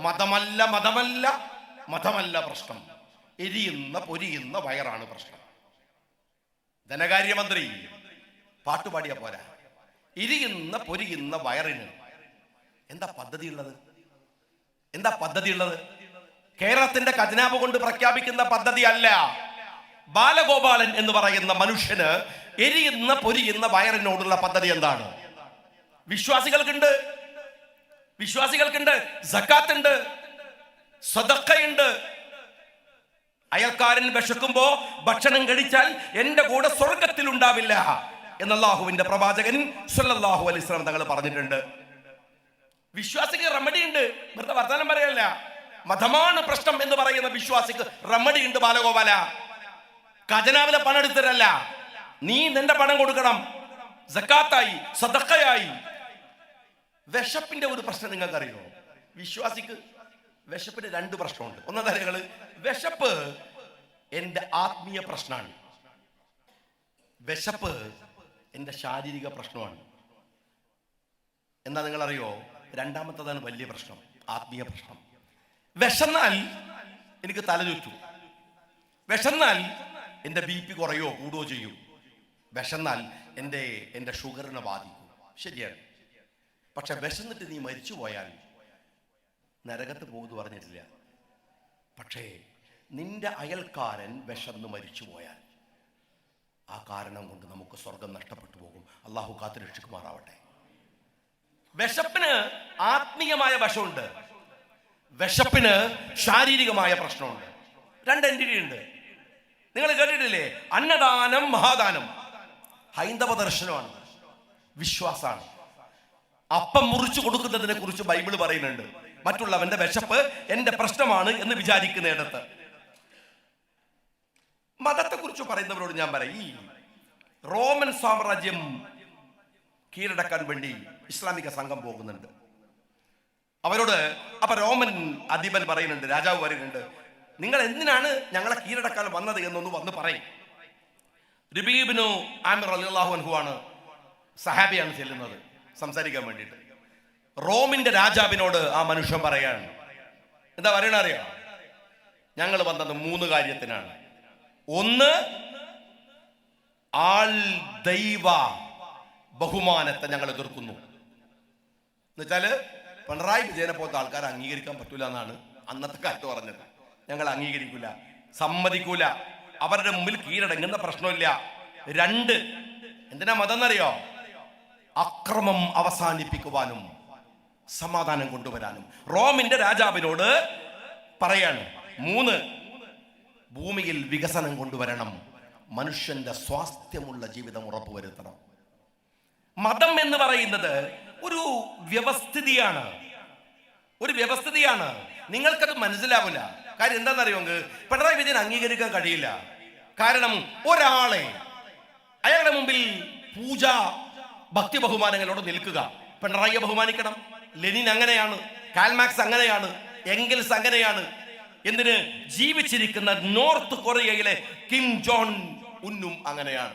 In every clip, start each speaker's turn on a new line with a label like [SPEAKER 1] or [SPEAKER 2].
[SPEAKER 1] മതമല്ല മതമല്ല മതമല്ല പ്രശ്നം. എരിയുന്ന പൊരിയുന്ന വയറാണ് പ്രശ്നം. ധനകാര്യമന്ത്രി പാട്ടുപാടിയ പോരാ. ഇരിയുന്ന പൊരിയുന്ന വയറിന് എന്താ പദ്ധതി ഉള്ളത് എന്താ പദ്ധതി ഉള്ളത് കേരളത്തിന്റെ ഖജനാവ് കൊണ്ട് പ്രഖ്യാപിക്കുന്ന പദ്ധതി അല്ല ബാലഗോപാലൻ എന്ന് പറയുന്ന മനുഷ്യന് എരിയുന്ന പൊരിയുന്ന വയറിനോടുള്ള പദ്ധതി എന്താണ്? വിശ്വാസികൾക്കുണ്ട്. വിശ്വാസികൾക്കുണ്ട് സക്കാത്ത് ഉണ്ട് സദക്കയുണ്ട് അയൽക്കാരൻ വിശക്കുമ്പോ ഭക്ഷണം കഴിച്ചാൽ എന്റെ കൂടെ സ്വർഗത്തിൽ ഉണ്ടാവില്ല എന്ന് അള്ളാഹുവിന്റെ പ്രവാചകൻ സല്ലല്ലാഹു അലൈഹി വസല്ലം തങ്ങൾ പറഞ്ഞിട്ടുണ്ട്. വിശ്വാസിക്ക് റെമഡി ഉണ്ട് വെറുതെ വർത്തമാനം പറയല്ല. മതമാണ് പ്രശ്നം എന്ന് പറയുന്ന വിശ്വാസിക്ക് റെമഡി ഉണ്ട് ബാലഗോപാല. ഖജനാവിലെ പണം എടുത്തരല്ല നീ നിന്റെ പണം കൊടുക്കണം. സക്കാത്തായി സദക്കയായി വിശപ്പിന്റെ ഒരു പ്രശ്നം നിങ്ങൾക്ക് അറിയുമോ വിശ്വാസിക്ക് വിശപ്പിന് രണ്ട് പ്രശ്നമുണ്ട്. ഒന്നാമത്തെ കാര്യങ്ങൾ വിശപ്പ് എന്റെ ആത്മീയ പ്രശ്നമാണ്. വിശപ്പ് എന്റെ ശാരീരിക പ്രശ്നമാണ്. എന്താ നിങ്ങൾ അറിയോ രണ്ടാമത്തതാണ് വലിയ പ്രശ്നം ആത്മീയ പ്രശ്നം. വിശന്നാൽ എനിക്ക് തല ചുറ്റും. വിശന്നാൽ എന്റെ ബി പി കുറയോ കൂടുകയോ ചെയ്യും. വിശന്നാൽ എന്റെ എന്റെ ഷുഗറിനെ ബാധിക്കും. ശരിയാണ്. പക്ഷെ വിശന്നിട്ട് നീ മരിച്ചു പോയാൽ നരകത്ത് പോകുന്നു പറഞ്ഞിട്ടില്ല. പക്ഷേ നിന്റെ അയൽക്കാരൻ വിശന്ന് മരിച്ചു പോയാൽ ആ കാരണം കൊണ്ട് നമുക്ക് സ്വർഗം നഷ്ടപ്പെട്ടു പോകും. അള്ളാഹു കാത്തു രക്ഷിക്കുമാറാവട്ടെ. വിശപ്പിന് ആത്മീയമായ വശമുണ്ട്. വിശപ്പിന് ശാരീരികമായ പ്രശ്നമുണ്ട്. രണ്ട് എന്റിറ്റി ഉണ്ട്. നിങ്ങൾ കേട്ടിട്ടില്ലേ? അന്നദാനം മഹാദാനം. ഹൈന്ദവ ദർശനമാണ് വിശ്വാസമാണ്. അപ്പം മുറിച്ചു കൊടുക്കുന്നതിനെ കുറിച്ച് ബൈബിൾ പറയുന്നുണ്ട്. മറ്റുള്ളവന്റെ വിശപ്പ് എന്റെ പ്രശ്നമാണ് എന്ന് വിചാരിക്കുന്നിടത്ത്. മതത്തെ കുറിച്ച് പറയുന്നവരോട് ഞാൻ പറയും റോമൻ സാമ്രാജ്യം കീഴടക്കാൻ വേണ്ടി ഇസ്ലാമിക സംഘം പോകുന്നുണ്ട്. അവരോട് അപ്പൊ റോമൻ അധിപൻ പറയുന്നുണ്ട് രാജാവ് പറയുന്നുണ്ട് നിങ്ങൾ എന്തിനാണ് ഞങ്ങളെ കീഴടക്കാൻ വന്നത് എന്നൊന്ന് വന്ന് പറയും. റിബീബിനു ആമിർ അൻഹു ആണ് സഹാബിയാണ് ചെല്ലുന്നത്. സംസാരിക്കാൻ വേണ്ടിയിട്ട്. റോമിന്റെ രാജാവിനോട് ആ മനുഷ്യൻ പറയാണ്. എന്താ പറയണ അറിയാം? ഞങ്ങൾ വന്നത് മൂന്ന് കാര്യത്തിനാണ്. ഒന്ന് ആൾ ദൈവ ബഹുമാനത്തെ ഞങ്ങൾ എതിർക്കുന്നു. എന്നുവെച്ചാൽ പിണറായി വിജയനെ പോലത്തെ ആൾക്കാരെ അംഗീകരിക്കാൻ പറ്റൂല എന്നാണ് അന്നത്തെ കാലത്ത് പറഞ്ഞത്. ഞങ്ങൾ അംഗീകരിക്കൂല സമ്മതിക്കൂല. അവരുടെ മുമ്പിൽ കീഴടങ്ങുന്ന പ്രശ്നമില്ല. രണ്ട് എന്തിനാ മതം എന്നറിയോ? അക്രമം അവസാനിപ്പിക്കുവാനും സമാധാനം കൊണ്ടുവരാനും. റോമിന്റെ രാജാവിനോട് പറയാണ് മൂന്ന് ഭൂമിയിൽ വികസനം കൊണ്ടുവരണം. മനുഷ്യന്റെ സ്വാസ്ഥ്യമുള്ള ജീവിതം ഉറപ്പുവരുത്തണം. മതം എന്ന് പറയുന്നത് ഒരു വ്യവസ്ഥിതിയാണ്. ഒരു വ്യവസ്ഥിതിയാണ്. നിങ്ങൾക്കത് മനസ്സിലാവില്ല. കാര്യം എന്താണെന്നറിയോ പിണറായി വിജയൻ അംഗീകരിക്കാൻ കഴിയില്ല. കാരണം ഒരാളെ അയാളുടെ മുമ്പിൽ പൂജ ഭക്തി ബഹുമാനങ്ങളോട് നിൽക്കുക. പിണറായിയെ ബഹുമാനിക്കണം. ലെനിൻ അങ്ങനെയാണ്. കാൽമാക്സ് അങ്ങനെയാണ്. എങ്കിൽസ് അങ്ങനെയാണ്. എന്തിന്? ജീവിച്ചിരിക്കുന്ന നോർത്ത് കൊറിയയിലെ കിം ജോൺ ഉന്നും അങ്ങനെയാണ്.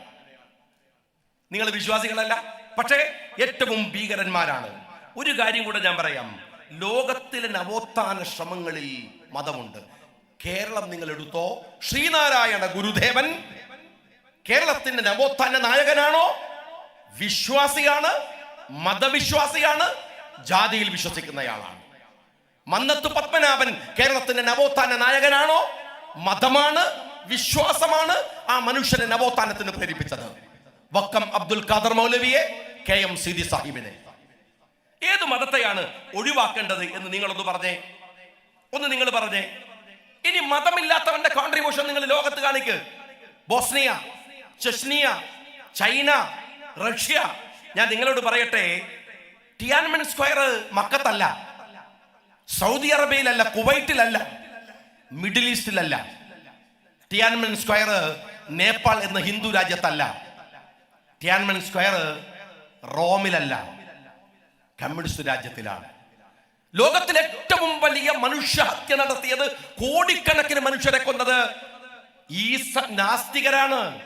[SPEAKER 1] നിങ്ങൾ വിശ്വാസികളല്ല. പക്ഷേ ഏറ്റവും ഭീകരന്മാരാണ്. ഒരു കാര്യം കൂടെ ഞാൻ പറയാം. ലോകത്തിലെ നവോത്ഥാന ശ്രമങ്ങളിൽ മതമുണ്ട്. കേരളം നിങ്ങൾ എടുത്തോ? ശ്രീനാരായണ ഗുരുദേവൻ കേരളത്തിന്റെ നവോത്ഥാന നായകനാണോ? വിശ്വാസിയാണ് മതവിശ്വാസിയാണ് ജാതിയിൽ വിശ്വസിക്കുന്നയാളാണ്. മന്നത്ത് പത്മനാഭൻ കേരളത്തിന്റെ നവോത്ഥാന നായകനാണോ? മതമാണ് വിശ്വാസമാണ് ആ മനുഷ്യനെ നവോത്ഥാനത്തിന് പ്രേരിപ്പിച്ചത്. വക്കം അബ്ദുൽ ഖാദർ മൗലവിയെ കെ എം സിദി സാഹിബിനെ. ഏത് മതത്തെയാണ് ഒഴിവാക്കേണ്ടത് എന്ന് നിങ്ങളൊന്ന് പറഞ്ഞേ? ഒന്ന് നിങ്ങൾ പറഞ്ഞേ. ഇനി മതമില്ലാത്തവന്റെ കോൺട്രിബ്യൂഷൻ നിങ്ങൾ ലോകത്ത് കാണിക്ക്. Bosnia Chechnya China Russia. ഞാൻ നിങ്ങളോട് പറയട്ടെ ടിയാൻമൻ സ്ക്വയർ മക്കത്തല്ല സൗദി അറേബ്യയിലല്ല കുവൈറ്റിലല്ല മിഡിൽ ഈസ്റ്റിലല്ല. ടിയാൻമൻ സ്ക്വയർ നേപ്പാൾ എന്ന ഹിന്ദു രാജ്യത്തല്ല. ടിയാൻമൻ സ്ക്വയർ റോമിലല്ല കമ്മ്യൂണിസ്റ്റ് രാജ്യത്തിലാണ്. ലോകത്തിലെ ഏറ്റവും വലിയ മനുഷ്യഹത്യ നടത്തിയത് കോടിക്കണക്കിന് മനുഷ്യരെ കൊന്നത് ഈ നാസ്തികരാണ്.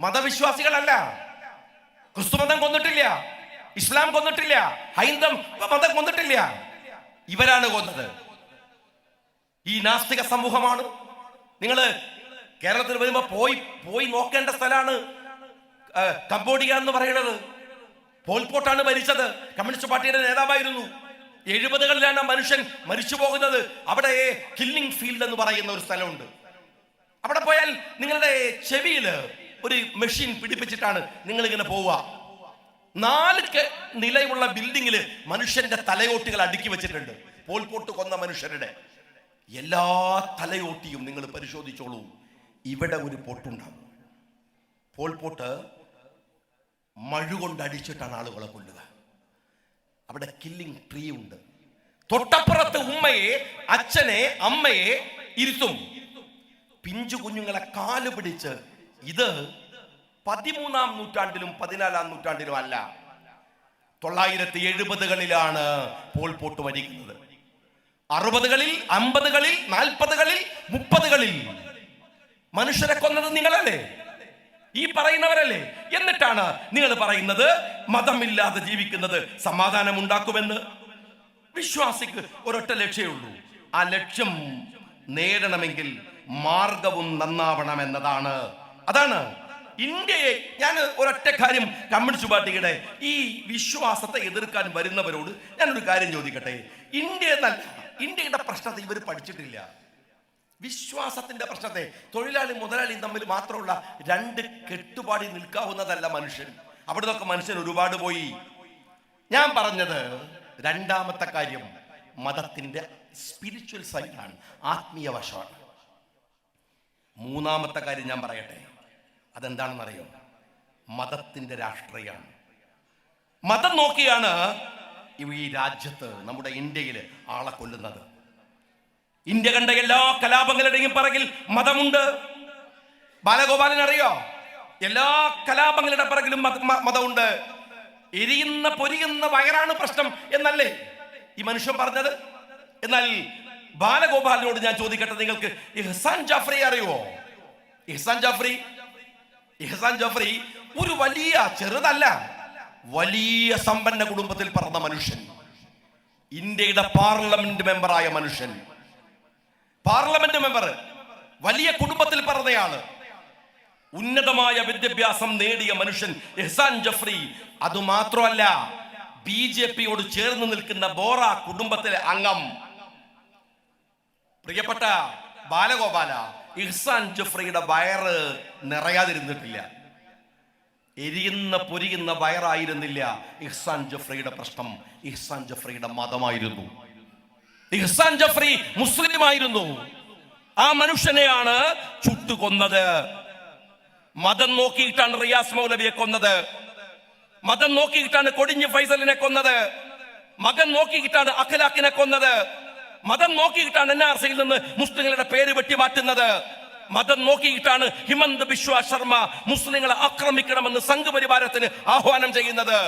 [SPEAKER 1] മതവിശ്വാസികളല്ല. ക്രിസ്തുമതം കൊന്നിട്ടില്ല. ഇസ്ലാം കൊന്നിട്ടില്ല. ഹൈന്ദം മതം കൊന്നിട്ടില്ല. ഇവരാണ് കൊന്നത്. ഈ നാസ്തിക സമൂഹമാണ്. നിങ്ങൾ കേരളത്തിൽ വരുമ്പോ പോയി പോയി നോക്കേണ്ട സ്ഥലമാണ് കംബോഡിയ എന്ന് പറയുന്നത്. പോൾപോട്ടാണ് ഭരിച്ചത്. കമ്മ്യൂണിസ്റ്റ് പാർട്ടിയുടെ നേതാവായിരുന്നു. എഴുപതുകളിലാണ് മനുഷ്യൻ മരിച്ചു പോകുന്നത്. അവിടെ കില്ലിംഗ് ഫീൽഡ് എന്ന് പറയുന്ന ഒരു സ്ഥലമുണ്ട്. അവിടെ പോയാൽ നിങ്ങളുടെ ചെവിയിൽ ഒരു മെഷീൻ പിടിപ്പിച്ചിട്ടാണ് നിങ്ങൾ ഇങ്ങനെ പോവുക. നാല് നിലയുള്ള ബിൽഡിങ്ങിൽ മനുഷ്യന്റെ തലയോട്ടികൾ അടുക്കി വെച്ചിട്ടുണ്ട്. പോൾപോട്ട് കൊന്ന മനുഷ്യരുടെ. എല്ലാ തലയോട്ടിയും നിങ്ങൾ പരിശോധിച്ചോളൂ. ഇവിടെ ഒരു പൊട്ടുണ്ടാവും. പോൾപോട്ട് മഴ കൊണ്ട് അടിച്ചിട്ടാണ് ആളുകളെ കൊല്ലുക. അവിടെ കില്ലിംഗ് ട്രീ ഉണ്ട്. തൊട്ടപ്പുറത്ത് ഉമ്മയെ അച്ഛനെ അമ്മയെ ഇരുത്തും. പിഞ്ചു കുഞ്ഞുങ്ങളെ കാൽ പിടിച്ച് ഇത് പതിമൂന്നാം നൂറ്റാണ്ടിലും പതിനാലാം നൂറ്റാണ്ടിലും അല്ല. തൊള്ളായിരത്തി എഴുപതുകളിലാണ് പോൾ പോട്ട് മരിക്കുന്നത് അറുപതുകളിൽ അമ്പതുകളിൽ നാൽപ്പതുകളിൽ മുപ്പതുകളിൽ. മനുഷ്യരെ കൊന്നത് നിങ്ങളല്ലേ? ഈ പറയുന്നവരല്ലേ? എന്നിട്ടാണ് നിങ്ങൾ പറയുന്നത് മതമില്ലാതെ ജീവിക്കുന്നത് സമാധാനം ഉണ്ടാക്കുമെന്ന് വിശ്വാസിക്ക് ഒരൊറ്റ ലക്ഷ്യമേ ഉള്ളൂ. ആ ലക്ഷ്യം നേടണമെങ്കിൽ മാർഗവും നന്നാവണം എന്നതാണ് അതാണ്. ഇന്ത്യയെ ഞാൻ ഒരൊറ്റ കാര്യം കമ്മ്യൂണിസ്റ്റ് പാർട്ടിയുടെ ഈ വിശ്വാസത്തെ എതിർക്കാൻ വരുന്നവരോട് ഞാനൊരു കാര്യം ചോദിക്കട്ടെ. ഇന്ത്യ എന്നാൽ ഇന്ത്യയുടെ പ്രശ്നത്തെ ഇവർ പഠിച്ചിട്ടില്ല. വിശ്വാസത്തിന്റെ പ്രശ്നത്തെ തൊഴിലാളി മുതലാളിയും തമ്മിൽ മാത്രമുള്ള രണ്ട് കെട്ടുപാടി നിൽക്കാവുന്നതല്ല മനുഷ്യൻ. അവിടെ നിന്നൊക്കെ മനുഷ്യൻ ഒരുപാട് പോയി. ഞാൻ പറഞ്ഞത് രണ്ടാമത്തെ കാര്യം മതത്തിന്റെ സ്പിരിച്വൽ സൈഡാണ് ആത്മീയ വശമാണ്. മൂന്നാമത്തെ കാര്യം ഞാൻ പറയട്ടെ. അതെന്താണെന്നറിയോ? മതത്തിന്റെ രാഷ്ട്രീയമാണ് മതം നോക്കിയാണ് ഈ രാജ്യത്ത് നമ്മുടെ ഇന്ത്യയിൽ ആളെ കൊല്ലുന്നത്. ഇന്ത്യ കണ്ട എല്ലാ കലാപങ്ങളുടെയും പിറകിൽ മതമുണ്ട്. ബാലഗോപാലൻ അറിയോ എല്ലാ കലാപങ്ങളുടെ പിറകിലും മതമുണ്ട്. എരിയുന്ന പൊരിയുന്ന വയറാണ് പ്രശ്നം എന്നല്ലേ ഈ മനുഷ്യൻ പറഞ്ഞത്? എന്നാൽ ബാലഗോപാലിനോട് ഞാൻ ചോദിക്കട്ടെ നിങ്ങൾക്ക് ഇഹ്സാൻ ജാഫ്രി അറിയുമോ ഇഹ്സാൻ ജാഫ്രി ഇഹ്സാൻ ജോഫ്രി ഒരു വലിയ ചെറുതല്ല വലിയ സമ്പന്ന കുടുംബത്തിൽ പറഞ്ഞ മനുഷ്യൻ. ഇന്ത്യയുടെ പാർലമെന്റ് മെമ്പറായ മനുഷ്യൻ. പാർലമെന്റ് മെമ്പർ വലിയ കുടുംബത്തിൽ പറഞ്ഞയാൾ ഉന്നതമായ വിദ്യാഭ്യാസം നേടിയ മനുഷ്യൻ എഹ്സാൻ ജഫ്രി. അതുമാത്രമല്ല ബി ജെ പിയോട് ചേർന്ന് നിൽക്കുന്ന ബോറ കുടുംബത്തിലെ അംഗം. പ്രിയപ്പെട്ട ബാലഗോപാല ഇഹ്സാൻ ജഫ്രിയുടെ വയറ് നിറയാതിരുന്നിട്ടില്ല. എരിയുന്ന പൊരിയുന്ന വയറായിരുന്നില്ല ഇഹ്സാൻ ജഫ്രിയുടെ പ്രശ്നം. ഇഹ്സാൻ ജഫ്രിയുടെ മതമായിരുന്നു. ഇഹ്സാൻ ജഫ്രി മുസ്ലിമായിരുന്നു. ആ മനുഷ്യനെയാണ് ചുട്ടുകൊന്നത്. മതം നോക്കിയിട്ടാണ് റിയാസ് മൗലവിയെ കൊന്നത്. മതം നോക്കിയിട്ടാണ് കൊടിഞ്ഞ് ഫൈസലിനെ കൊന്നത്. മകൻ നോക്കിയിട്ടാണ് അഖലാഖിനെ കൊന്നത്. മതം നോക്കിയിട്ടാണ് എൻ ആർ സിയിൽ നിന്ന് മുസ്ലിങ്ങളുടെ പേര് വെട്ടി മാറ്റുന്നത് മതം നോക്കിയിട്ടാണ് ഹിമന്ത് ബിശ്വ ശർമ്മ മുസ്ലിങ്ങളെ ആക്രമിക്കണമെന്ന് സംഘപരിവാരത്തിന് ആഹ്വാനം ചെയ്യുന്നത്.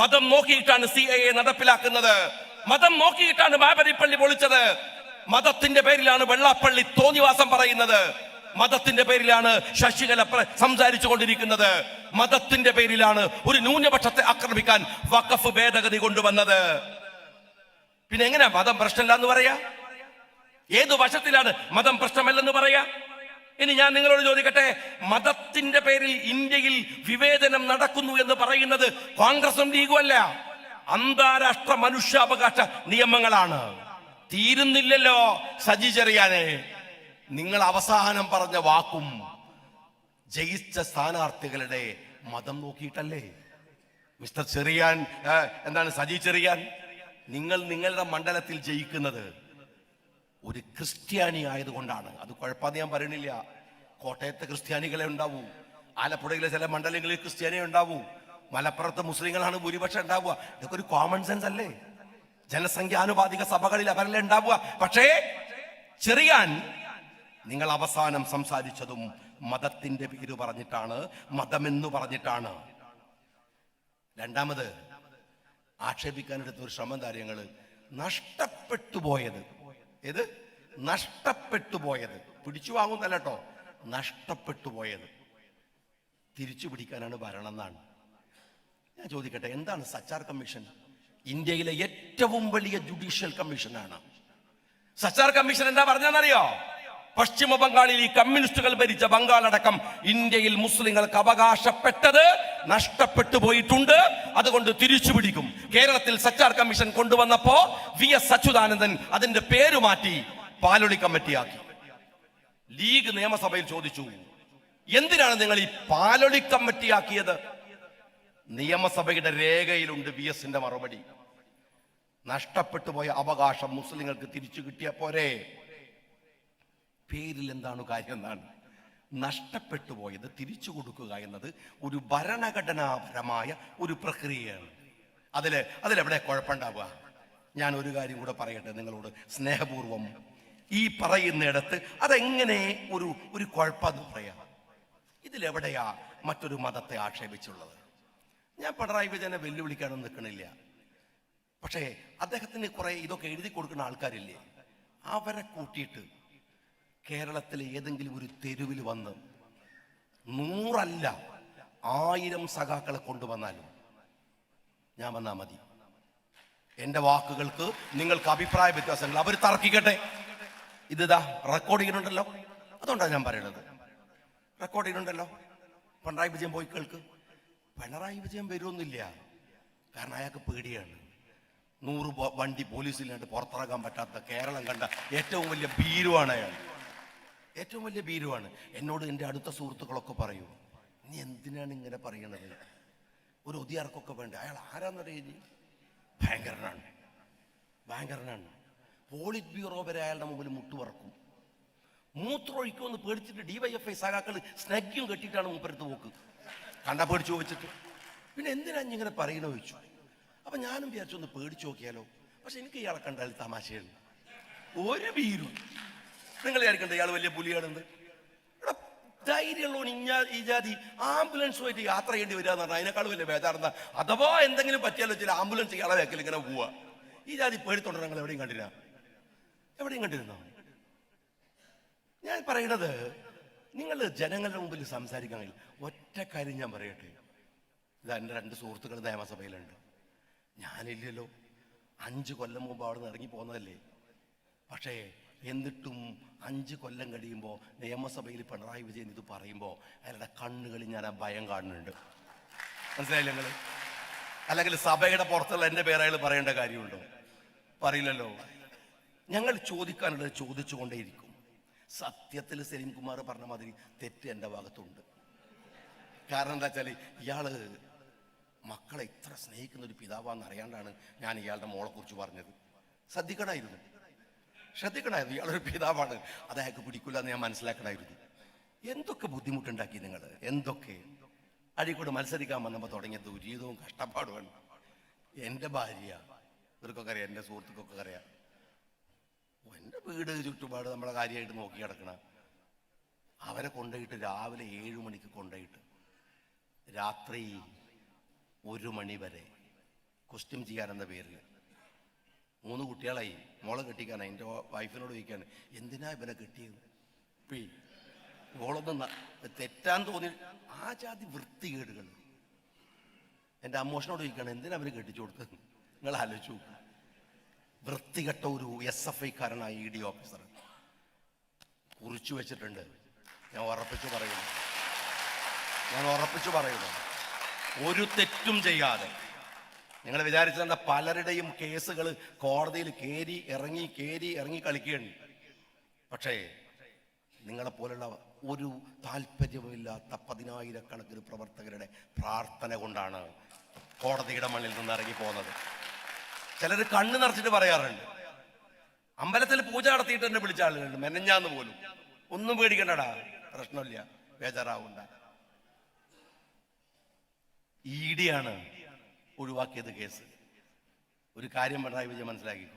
[SPEAKER 1] മതം നോക്കിയിട്ടാണ് സി എ നടപ്പിലാക്കുന്നത്. മതം നോക്കിയിട്ടാണ് ബാബരിപ്പള്ളി പൊളിച്ചത്. മതത്തിന്റെ പേരിലാണ് വെള്ളാപ്പള്ളി തോന്നിവാസം പറയുന്നത്. മതത്തിന്റെ പേരിലാണ് ശശികല സംസാരിച്ചു കൊണ്ടിരിക്കുന്നത് മതത്തിന്റെ പേരിലാണ് ഒരു ന്യൂനപക്ഷത്തെ ആക്രമിക്കാൻ വഖഫ് ഭേദഗതി കൊണ്ടുവന്നത്. പിന്നെ എങ്ങനെയാ മതം പ്രശ്നമില്ല എന്ന് പറയാ? ഏത് വശത്തിലാണ് മതം പ്രശ്നമല്ലെന്ന് പറയാ? ഇനി ഞാൻ നിങ്ങളോട് ചോദിക്കട്ടെ മതത്തിന്റെ പേരിൽ ഇന്ത്യയിൽ വിവേചനം നടക്കുന്നു എന്ന് പറയുന്നത് കോൺഗ്രസും ലീഗും അല്ല. അന്താരാഷ്ട്ര മനുഷ്യാവകാശ നിയമങ്ങളാണ്. തീരുന്നില്ലല്ലോ സജി ചെറിയാനെ. നിങ്ങൾ അവസാനം പറഞ്ഞ വാക്കും ജയിച്ച സ്ഥാനാർത്ഥികളുടെ മതം നോക്കിയിട്ടല്ലേ? മിസ്റ്റർ ചെറിയാൻ എന്താണ് സജി ചെറിയാൻ? നിങ്ങൾ നിങ്ങളുടെ മണ്ഡലത്തിൽ ജയിക്കുന്നത് ഒരു ക്രിസ്ത്യാനി ആയതുകൊണ്ടാണ്. അത് കുഴപ്പമെന്ന് ഞാൻ പറയണില്ല. കോട്ടയത്തെ ക്രിസ്ത്യാനികളെ ഉണ്ടാവൂ. ആലപ്പുഴയിലെ ചില മണ്ഡലങ്ങളിൽ ക്രിസ്ത്യാനി ഉണ്ടാവൂ. മലപ്പുറത്ത് മുസ്ലിങ്ങളാണ് ഭൂരിപക്ഷം ഉണ്ടാവുക. ഇതൊക്കെ ഒരു കോമൺ സെൻസ് അല്ലേ? ജനസംഖ്യാനുപാതിക സഭകളിൽ അവരല്ലേ ഉണ്ടാവുക. പക്ഷേ ചെറിയാൻ നിങ്ങൾ അവസാനം സംസാരിച്ചതും മതത്തിന്റെ പേര് പറഞ്ഞിട്ടാണ് മതമെന്ന് പറഞ്ഞിട്ടാണ്. രണ്ടാമത് ആക്ഷേപിക്കാനെടുത്ത ഒരു ശ്രമം കാര്യങ്ങൾ നഷ്ടപ്പെട്ടു പോയത് ഏത്? നഷ്ടപ്പെട്ടു പോയത് പിടിച്ചു വാങ്ങുന്നല്ല കേട്ടോ നഷ്ടപ്പെട്ടു പോയത് തിരിച്ചു പിടിക്കാനാണ് ഭരണം എന്നാണ് ഞാൻ ചോദിക്കട്ടെ എന്താണ് സച്ചാർ കമ്മീഷൻ? ഇന്ത്യയിലെ ഏറ്റവും വലിയ ജുഡീഷ്യൽ കമ്മീഷനാണ്. സച്ചാർ കമ്മീഷൻ എന്താ പറഞ്ഞെന്നറിയോ പശ്ചിമ ബംഗാളിൽ ഈ കമ്മ്യൂണിസ്റ്റുകൾ ഭരിച്ച ബംഗാൾ അടക്കം ഇന്ത്യയിൽ മുസ്ലിങ്ങൾക്ക് അവകാശപ്പെട്ടത് നഷ്ടപ്പെട്ടു പോയിട്ടുണ്ട്. അതുകൊണ്ട് തിരിച്ചു പിടിക്കും. കേരളത്തിൽ സച്ചാർ കമ്മീഷൻ കൊണ്ടുവന്നപ്പോ വി എസ് അച്യുതാനന്ദൻ അതിന്റെ പേര് മാറ്റി പാലൊളി കമ്മിറ്റിയാക്കി. ലീഗ് നിയമസഭയിൽ ചോദിച്ചു എന്തിനാണ് നിങ്ങൾ ഈ പാലൊളി കമ്മിറ്റിയാക്കിയത്? നിയമസഭയുടെ രേഖയിലുണ്ട് വി എസിന്റെ മറുപടി. നഷ്ടപ്പെട്ടു പോയ അവകാശം മുസ്ലിങ്ങൾക്ക് തിരിച്ചു കിട്ടിയ പോരെ? പേരിൽ എന്താണ് കാര്യം എന്നാണ്. നഷ്ടപ്പെട്ടു പോയത് തിരിച്ചു കൊടുക്കുക എന്നത് ഒരു ഭരണഘടനാപരമായ ഒരു പ്രക്രിയയാണ്. അതിൽ അതിലെവിടെ കുഴപ്പമുണ്ടാവുക? ഞാൻ ഒരു കാര്യം കൂടെ പറയട്ടെ നിങ്ങളോട് സ്നേഹപൂർവം ഈ പറയുന്നിടത്ത് അതെങ്ങനെ ഒരു ഒരു കുഴപ്പമെന്ന് പറയാം. ഇതിലെവിടെയാ മറ്റൊരു മതത്തെ ആക്ഷേപിച്ചുള്ളത്? ഞാൻ പിണറായി വിജയനെ വെല്ലുവിളിക്കാനൊന്നും നിൽക്കണില്ല. പക്ഷേ അദ്ദേഹത്തിന് കുറെ ഇതൊക്കെ എഴുതി കൊടുക്കുന്ന ആൾക്കാരില്ലേ? അവരെ കൂട്ടിയിട്ട് കേരളത്തിലെ ഏതെങ്കിലും ഒരു തെരുവിൽ വന്ന് നൂറല്ല ആയിരം സഖാക്കളെ കൊണ്ടുവന്നാലും ഞാൻ വന്നാൽ മതി. എന്റെ വാക്കുകൾക്ക് നിങ്ങൾക്ക് അഭിപ്രായ വ്യത്യാസങ്ങൾ അവർ തർക്കിക്കട്ടെ. ഇതാ റെക്കോർഡ് ചെയ്യുന്നുണ്ടല്ലോ അതുകൊണ്ടാണ് ഞാൻ പറയണത്. റെക്കോർഡ് ചെയ്യുന്നുണ്ടല്ലോ പിണറായി വിജയൻ പോയി കേൾക്ക്. പിണറായി വിജയൻ വരുമൊന്നുമില്ല കാരണം അയാൾക്ക് പേടിയാണ്. നൂറ് വണ്ടി പോലീസില്ലാണ്ട് പുറത്തിറങ്ങാൻ പറ്റാത്ത കേരളം കണ്ട ഏറ്റവും വലിയ ഭീരുവാണ് അയാൾ. ഏറ്റവും വലിയ ഭീരുവാണ്. എന്നോട് എന്റെ അടുത്ത സുഹൃത്തുക്കളൊക്കെ പറയൂ നീ എന്തിനാണ് ഇങ്ങനെ പറയണത്? ഒരു ഒതിയാർക്കൊക്കെ വേണ്ട? അയാൾ ആരാന്നറിയ ഭയങ്കരനാണ്. ഭയങ്കരനാണ്. പോളിറ്റ് ബ്യൂറോ വരെ അയാളുടെ മുമ്പിൽ മുട്ടുവറക്കും മൂത്രമൊഴിക്കുമെന്ന് പേടിച്ചിട്ട് ഡിവൈഎഫ്ഐ സഖാക്കൾ സ്നഗ്ഗും കെട്ടിയിട്ടാണ് മൂപ്പരത്ത് പോക്ക്. കണ്ടാ പേടിച്ചു വെച്ചിട്ട് പിന്നെ എന്തിനാ ഇങ്ങനെ പറയണ ചോദിച്ചു. അപ്പൊ ഞാനും വിചാരിച്ചു ഒന്ന് പേടിച്ചു നോക്കിയാലോ. പക്ഷെ എനിക്ക് ഇയാളെ കണ്ടാൽ തമാശയാണ്. ഒരു വീരും നിങ്ങൾ വിചാരിക്കണ്ട ഇയാൾ വലിയ പുലിയാണെന്ന്? ധൈര്യമുള്ളവൻ ഇഞ്ഞാ ഈ ജാതി ആംബുലൻസുമായിട്ട് യാത്ര ചെയ്യേണ്ടി വരിക എന്ന് പറഞ്ഞാൽ അതിനേക്കാൾ വലിയ ബേജാറെന്താ? അഥവാ എന്തെങ്കിലും പറ്റിയാലോ ചില ആംബുലൻസ് ഇയാളെ വേക്കിൽ ഇങ്ങനെ പോവുക ഈ ജാതി പേടിത്തോണ്ട് ഞങ്ങൾ എവിടെയും കണ്ടില്ല. എവിടെയും കണ്ടിരുന്നോ? ഞാൻ പറയണത് നിങ്ങൾ ജനങ്ങളുടെ മുമ്പിൽ സംസാരിക്കണമെങ്കിൽ ഒറ്റ കാര്യം ഞാൻ പറയട്ടെ. ഇതാ എന്റെ രണ്ട് സുഹൃത്തുക്കൾ നിയമസഭയിലുണ്ട്. ഞാനില്ലല്ലോ. അഞ്ച് കൊല്ലം മുമ്പ് അവിടെ നിന്ന് ഇറങ്ങി പോകുന്നതല്ലേ പക്ഷേ എന്നിട്ടും അഞ്ച് കൊല്ലം കഴിയുമ്പോൾ നിയമസഭയിൽ പിണറായി വിജയൻ ഇത് പറയുമ്പോൾ അയാളുടെ കണ്ണുകളിൽ ഞാൻ ആ ഭയം കാണുന്നുണ്ട്. മനസ്സിലായില്ല നിങ്ങൾ അല്ലെങ്കിൽ സഭയുടെ പുറത്തുള്ള എന്റെ പേര് അയാൾ പറയേണ്ട കാര്യമുണ്ടോ? പറയില്ലല്ലോ. ഞങ്ങൾ ചോദിക്കാനുള്ളത് ചോദിച്ചുകൊണ്ടേയിരിക്കും. സത്യത്തിൽ സലീം കുമാർ പറഞ്ഞ മാതിരി തെറ്റ് എന്റെ ഭാഗത്തുണ്ട്. കാരണം എന്താ വെച്ചാൽ ഇയാൾ മക്കളെ ഇത്ര സ്നേഹിക്കുന്ന ഒരു പിതാവാന്ന് അറിയാണ്ടാണ് ഞാൻ ഇയാളുടെ മോളെക്കുറിച്ച് പറഞ്ഞത്. ശ്രദ്ധിക്കണമായിരുന്നു ശ്രദ്ധിക്കണമായിരുന്നു. ഇയാളൊരു പിതാവാണ്. അത് അയാൾക്ക് പിടിക്കില്ല എന്ന് ഞാൻ മനസ്സിലാക്കണമായിരുന്നു. എന്തൊക്കെ ബുദ്ധിമുട്ടുണ്ടാക്കി നിങ്ങൾ എന്തൊക്കെ? അഴീക്കോട് മത്സരിക്കാൻ വന്നപ്പോൾ തുടങ്ങിയ ദുരിതവും കഷ്ടപ്പാടുമാണ് എന്റെ ഭാര്യ ഇവർക്കൊക്കെ അറിയാം എന്റെ സുഹൃത്തുക്കൊക്കെ അറിയാം. എന്റെ വീട് ചുറ്റുപാട് നമ്മളെ കാര്യമായിട്ട് നോക്കി കിടക്കണ. അവരെ കൊണ്ടുപോയിട്ട് രാവിലെ ഏഴ് മണിക്ക് കൊണ്ടുപോയിട്ട് രാത്രി ഒരു മണി വരെ ക്വസ്റ്റ്യൻ ചെയ്യാനെന്ന പേരിൽ മൂന്ന് കുട്ടികളായി. മോളെ കെട്ടിക്കാനാ. എന്റെ വൈഫിനോട് ചോദിക്കാണ് എന്തിനാ ഇവനെ കെട്ടിയത്? പി മോളൊന്നും തെറ്റാൻ തോന്നി ആ ജാതി വൃത്തികേടുകൾ. എന്റെ അമ്മോഷനോട് ചോദിക്കാണ് എന്തിനാ അവന് കെട്ടിച്ചു കൊടുത്തത്? നിങ്ങൾ ആലോചിച്ചു. വൃത്തികെട്ട ഒരു എസ് എഫ് ഐക്കാരനായ ഇ ഡി ഓഫീസർ. കുറിച്ചു വെച്ചിട്ടുണ്ട്. ഞാൻ ഉറപ്പിച്ചു പറയുന്നു. ഞാൻ ഉറപ്പിച്ചു പറയുന്നു. ഒരു തെറ്റും ചെയ്യാതെ നിങ്ങൾ വിചാരിച്ചെന്താ പലരുടെയും കേസുകൾ കോടതിയിൽ കയറി ഇറങ്ങി കയറി ഇറങ്ങി കളിക്കുകയാണ്. പക്ഷേ നിങ്ങളെ പോലുള്ള ഒരു താല്പര്യവുമില്ലാത്ത പതിനായിരക്കണക്കിന് പ്രവർത്തകരുടെ പ്രാർത്ഥന കൊണ്ടാണ് കോടതിയുടെ മണ്ണിൽ നിന്ന് ഇറങ്ങി പോകുന്നത്. ചിലർ കണ്ണ് നിറച്ചിട്ട് പറയാറുണ്ട് അമ്പലത്തിൽ പൂജ നടത്തിയിട്ട് എന്നെ വിളിച്ച ആളുകളുണ്ട് മെനഞ്ഞാന്ന് പോലും. ഒന്നും പേടിക്കണ്ടടാ പ്രശ്നമില്ല ബേജാറാവണ്ട. ഈടിയാണ് ഒഴിവാക്കിയത് കേസ്. ഒരു കാര്യം പിണറായി വിജയൻ മനസ്സിലാക്കിക്കോ.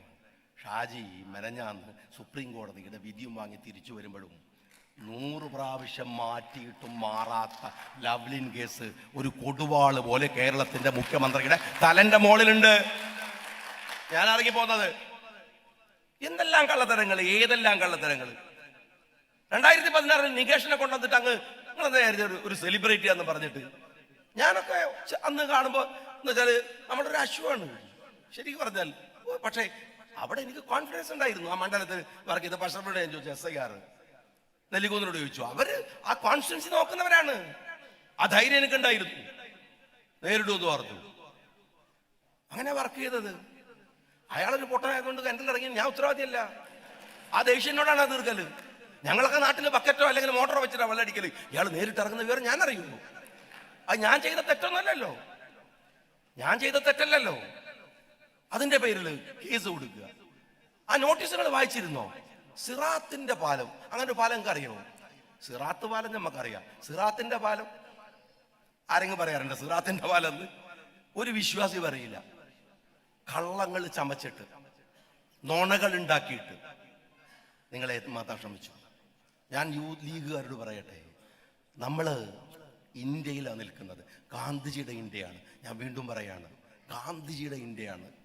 [SPEAKER 1] ഷാജി മെനഞ്ഞാന്ന് സുപ്രീം കോടതിയുടെ വിധിയും വാങ്ങി തിരിച്ചു വരുമ്പോഴും നൂറ് പ്രാവശ്യം മാറ്റിയിട്ടും മാറാത്ത ലവ്ലിൻ കേസ് ഒരു കൊടുവാൾ പോലെ കേരളത്തിന്റെ മുഖ്യമന്ത്രിയുടെ തലന്റെ മോളിലുണ്ട്. ഞാൻ ഇറങ്ങി പോകുന്നത് എന്തെല്ലാം കള്ളത്തരങ്ങൾ ഏതെല്ലാം കള്ളത്തരങ്ങൾ രണ്ടായിരത്തി പതിനാറിൽ നികേഷിനെ കൊണ്ടുവന്നിട്ട് അങ്ങ് നിങ്ങളെന്താ ഒരു- സെലിബ്രിറ്റി എന്ന് പറഞ്ഞിട്ട്. ഞാനൊക്കെ അന്ന് കാണുമ്പോൾ എന്ന് വെച്ചാൽ നമ്മുടെ ഒരു അശ്വാണ്. ശരിക്കും പറഞ്ഞാൽ. പക്ഷേ അവിടെ എനിക്ക് കോൺഫിഡൻസ് ഉണ്ടായിരുന്നു ആ മണ്ഡലത്തിൽ വർക്ക് ചെയ്ത പശ്ചാത്തലോട് ഞാൻ ചോദിച്ചു എസ് ഐ ആർ നെല്ലിക്കുന്നിനോട് ചോദിച്ചു. അവർ ആ കോൺഫിഡൻസ് നോക്കുന്നവരാണ്. ആ ധൈര്യം എനിക്ക് ഉണ്ടായിരുന്നു നേരിടുമെന്ന് പറഞ്ഞു. അങ്ങനെ വർക്ക് ചെയ്തത്. അയാളൊരു പൊട്ടനായതുകൊണ്ട് കിണറ്റിൽ ഇറങ്ങി ഞാൻ ഉത്തരവാദിയല്ല. ആ ദേഷ്യനോടാണ് അത് തീർക്കൽ. ഞങ്ങളൊക്കെ നാട്ടിൽ ബക്കറ്റോ അല്ലെങ്കിൽ മോട്ടറോ വെച്ചിട്ടാ വെള്ളടിക്കൽ ഇയാൾ നേരിട്ട് ഇറങ്ങുന്ന വിവരം ഞാൻ അറിയുന്നു അത് ഞാൻ ചെയ്ത തെറ്റൊന്നല്ലല്ലോ. ഞാൻ ചെയ്ത തെറ്റല്ലല്ലോ. അതിന്റെ പേരിൽ കേസ് കൊടുക്കുക. ആ നോട്ടീസുകൾ വായിച്ചിരുന്നോ? സിറാത്തിന്റെ പാലം. അങ്ങനെ ഒരു പാലം അറിയോ സിറാത്ത് പാലം നമുക്കറിയാം. സിറാത്തിന്റെ പാലം. ആരെങ്കിലും പറയാറുണ്ട് സിറാത്തിന്റെ പാലം എന്ന്? ഒരു വിശ്വാസി പറയില്ല. കള്ളങ്ങൾ ചമച്ചിട്ട് നോണകൾ ഉണ്ടാക്കിയിട്ട്. നിങ്ങളെ മാറ്റാൻ ശ്രമിച്ചു ഞാൻ യൂത്ത് ലീഗുകാരോട് പറയട്ടെ. നമ്മൾ ഇന്ത്യയിലാണ് നിൽക്കുന്നത്. ഗാന്ധിജിയുടെ ഇന്ത്യയാണ്. ഞാൻ വീണ്ടും പറയാണ്. ഗാന്ധിജിയുടെ ഇന്ത്യയാണ്.